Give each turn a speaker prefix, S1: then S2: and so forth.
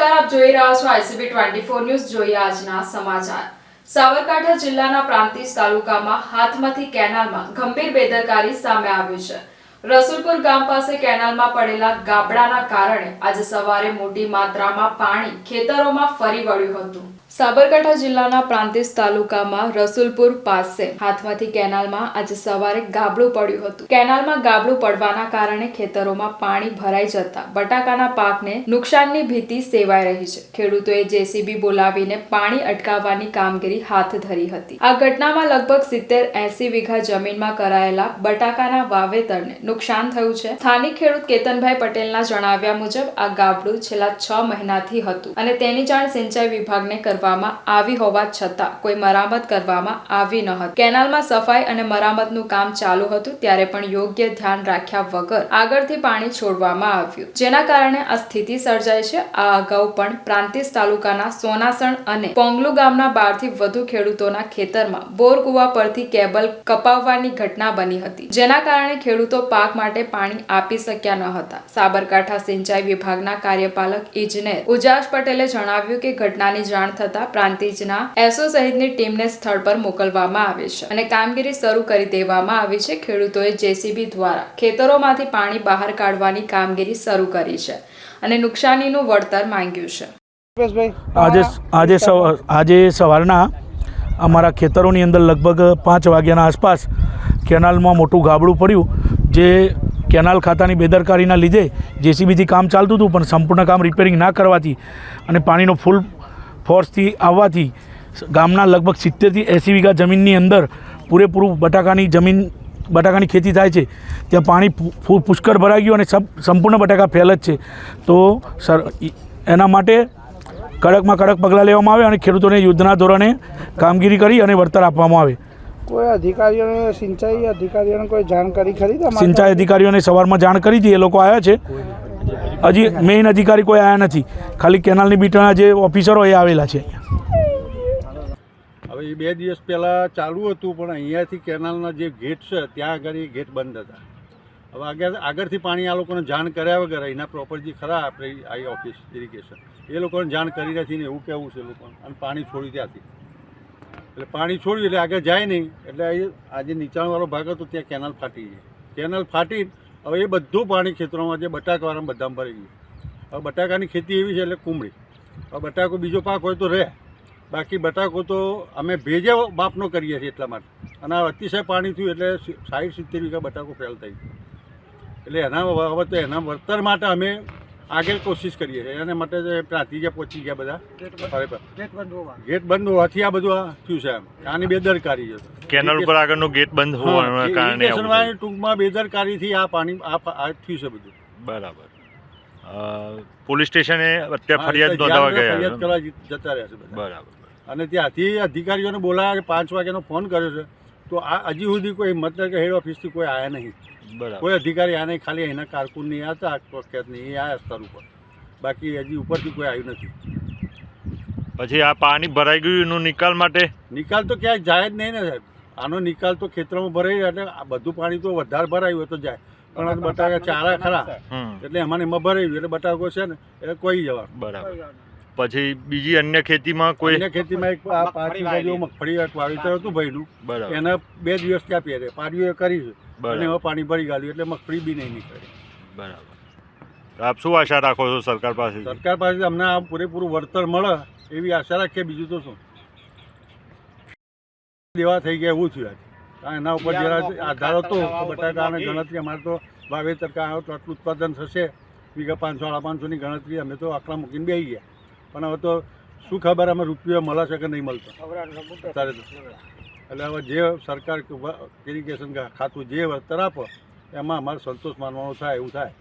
S1: નમસ્કાર આપ જોઈ રહ્યા છો આઈસીબી ટ્વેન્ટી ફોર ન્યૂઝ. જોઈએ આજના સમાચાર. સાબરકાંઠા જિલ્લાના પ્રાંતિજ તાલુકામાં હાથમાંથી કેનાલમાં ગંભીર બેદરકારી સામે આવ્યું છે. રસુલપુર ગામ પાસે કેનાલમાં પડેલા ગાબડાના કારણે આજે સવારે મોટી માત્રામાં પાણી ખેતરોમાં ફરી વળ્યું હતું. સાબરકાંઠા જિલ્લાના પ્રાંતિસ તાલુકામાં રસુલપુર પાસે હાથમાંથી કેનાલમાં આજે સવારે ગાબડું પડ્યું હતું. કેનાલમાં ગાબડું પડવાના કારણે ખેતરોમાં પાણી ભરાઈ જતા બટાકાના પાકને નુકસાનની ભીતિ સેવાઈ રહી છે. ખેડૂતોએ જેસીબી બોલાવીને પાણી અટકાવવાની કામગીરી હાથ ધરી હતી. આ ઘટનામાં લગભગ સિત્તેર એસી વીઘા જમીનમાં કરાયેલા બટાકાના વાવેતરને નુકસાન થયું છે. સ્થાનિક ખેડૂત કેતનભાઈ પટેલના જણાવ્યા મુજબ આ ગાબડું છેલ્લા છ મહિનાથી હતું અને તેની જાણ સિંચાઈ વિભાગને કરવામાં આવી હોવા છતાં કોઈ મરામત કરવામાં આવી ન હતી. કેનાલમાં સફાઈ અને મરામતનું કામ ચાલુ હતું ત્યારે પણ યોગ્ય ધ્યાન રાખ્યા વગર આગળથી પાણી છોડવામાં આવ્યું. જેના કારણે આ સ્થિતિ સર્જાય છે. આ અગાઉ પણ પ્રાંતિજ તાલુકાના સોનાસણ અને પોંગલુ ગામના બારથી વધુ ખેડૂતોના ખેતરમાં બોરકુવા પરથી કેબલ કપાવવાની ઘટના બની હતી. જેના કારણે ખેડૂતો પાક માટે પાણી આપી શક્યા ન હતા. સાબરકાંઠા સિંચાઈ વિભાગના કાર્યપાલક ઇજનેર ઉજાસ પટેલે જણાવ્યું કે ઘટનાની જાણ થતા પ્રાંતિજના એસો સહિતની ટીમને સ્થળ પર મોકલવામાં આવી છે અને કામગીરી શરૂ કરી દેવામાં આવી છે. ખેડૂતોએ જેસીબી દ્વારા ખેતરોમાંથી પાણી બહાર કાઢવાની કામગીરી શરૂ કરી છે અને નુકસાનીનું વળતર માંગ્યું છે.
S2: આજે આજે આજે સવારના અમારા ખેતરોની અંદર લગભગ પાંચ વાગ્યાના આસપાસ કેનાલમાં મોટું ગાબડું પડ્યું. જે કેનાલ ખાતાની બેદરકારીના લીધે જેસીબીથી કામ ચાલતું હતું પણ સંપૂર્ણ કામ રિપેરિંગ ના કરવાથી અને પાણીનો ફૂલ ફોર્સથી આવવાથી ગામના લગભગ સિત્તેરથી એંસી વીઘા જમીનની અંદર પૂરેપૂરું બટાકાની જમીન બટાકાની ખેતી થાય છે. ત્યાં પાણી પુષ્કળ ભરાઈ ગયું અને સબ સંપૂર્ણ બટાકા ફેલ જ છે. તો સર એના માટે કડકમાં કડક પગલાં લેવામાં આવે અને ખેડૂતોને યુદ્ધના ધોરણે કામગીરી કરી અને વળતર આપવામાં આવે.
S3: કોઈ અધિકારીઓને સિંચાઈ અધિકારીઓને કોઈ જાણકારી ખરી
S2: સિંચાઈ અધિકારીઓને સવારમાં જાણ કરી હતી એ લોકો આવ્યા છે. હજી મેઇન અધિકારી કોઈ આવ્યા નથી. ખાલી કેનાલની બીટના જે ઓફિસરો એ આવેલા છે
S4: હવે એ બે દિવસ પહેલાં ચાલુ હતું, પણ અહીંયાથી કેનાલના જે ગેટ છે, ત્યાં આગળ એ ગેટ બંધ હતા. હવે આગળ આગળથી પાણી આ લોકોને જાણ કર્યા વગર અહીંના પ્રોપર્ટી ખરા આપણે આઈ ઓફિસ ઇરિગેશન એ લોકોને જાણ કરી નથી ને એવું કહેવું છે લોકોને. અને પાણી છોડી ત્યાંથી. એટલે પાણી છોડ્યું એટલે આગળ જાય નહીં. એટલે આજે નીચાણવાળો ભાગ હતો, ત્યાં કેનાલ ફાટી ગઈ કેનાલ ફાટી હવે એ બધું પાણી ખેતરોમાં જે બટાકાવાળા બધામાં ભરી ગયું. હવે બટાકાની ખેતી એવી છે એટલે કુમળી. હવે બટાકો બીજો પાક હોય તો રહે. બાકી બટાકો તો અમે ભેજે બાપનો કરીએ છીએ એટલા માટે. અને અતિશય પાણી થયું એટલે સાઠ સિત્તેર વીઘા બટાકો ફેલ થઈ એટલે એના હવે તો એના વળતર માટે અમે આગળ કોશિશ કરીએ છીએ. એના માટે જે પ્રાંતિજે પહોંચી ગયા બધા. ગેટ બંધ હોવાથી આ બધું આ થયું છે એમ. આની બેદરકારી છે.
S5: કેનલ ઉપર આગળનો ગેટ બંધ હોવાના કારણે
S4: ટૂંકમાં બેદરકારીથી આ પાણી આ થયું છે બધું.
S5: બરાબર. પોલીસ સ્ટેશને અત્યારે ફરિયાદ નોંધાવા ગયા
S4: ફરિયાદ કરવા જતા રહ્યા છે
S5: બરાબર
S4: અને ત્યાંથી અધિકારીઓને બોલાયા કે પાંચ વાગ્યાનો ફોન કર્યો છે. તો આ હજી સુધી કોઈ મતલબ કે હેડ ઓફિસથી કોઈ આવ્યા નહીં. કોઈ અધિકારી આ નહીં ખાલી એના કારકુન નહીં હતા નહીં એ આવ્યા સ્તર ઉપર. બાકી હજી ઉપરથી કોઈ આવ્યું નથી.
S5: પછી આ પાણી ભરાઈ ગયું એનું નિકાલ માટે?
S4: નિકાલ તો ક્યાંય જાય જ નહીં ને સાહેબ. આનો નિકાલ તો ખેતરમાં ભરાઈ એટલે આ બધું પાણી તો વધારે ભરાયું હોય તો જાય. પણ બટાકા ચારા ખરા. એટલે એમાં એમાં ભરાયું એટલે બટાકો છે ને એટલે કોઈ જવા
S5: બરાબર. પછી બીજી અન્ય ખેતીમાં કોઈ
S4: અન્ય ખેતીમાં એક આ પાંચ વીઘા મગફળી વાવેતર હતું ભાઈનું
S5: બરાબર.
S4: એના બે દિવસ ત્યાં પહેરે. પાડીઓ કરી છે. અને હવે પાણી ભરી ગાળ્યું એટલે મગફળી બી નહીં નીકળે.
S5: બરાબર. આપ શું આશા રાખો છો સરકાર પાસે
S4: સરકાર પાસે અમને આ પૂરેપૂરું વળતર મળે એવી આશા રાખીએ. બીજું તો શું? દેવા થઈ ગયા એવું થયું આજે. એના ઉપર જરા આધાર હતો તો બટાકા અને ગણતરી. અમારે તો વાવેતર કાં તો આટલું ઉત્પાદન થશે. વીઘા પાંચસો સાડા પાંચસોની ગણતરી. અમે તો આંકડા મૂકીને બેસી ગયા. પણ હવે તો શું ખબર અમે રૂપિયા મળશે કે નહીં મળતો? અત્યારે તો. એટલે હવે જે સરકાર ઇરિગેશન ખાતું જે વળતર આપો એમાં અમારે સંતોષ માનવાનો થાય એવું થાય.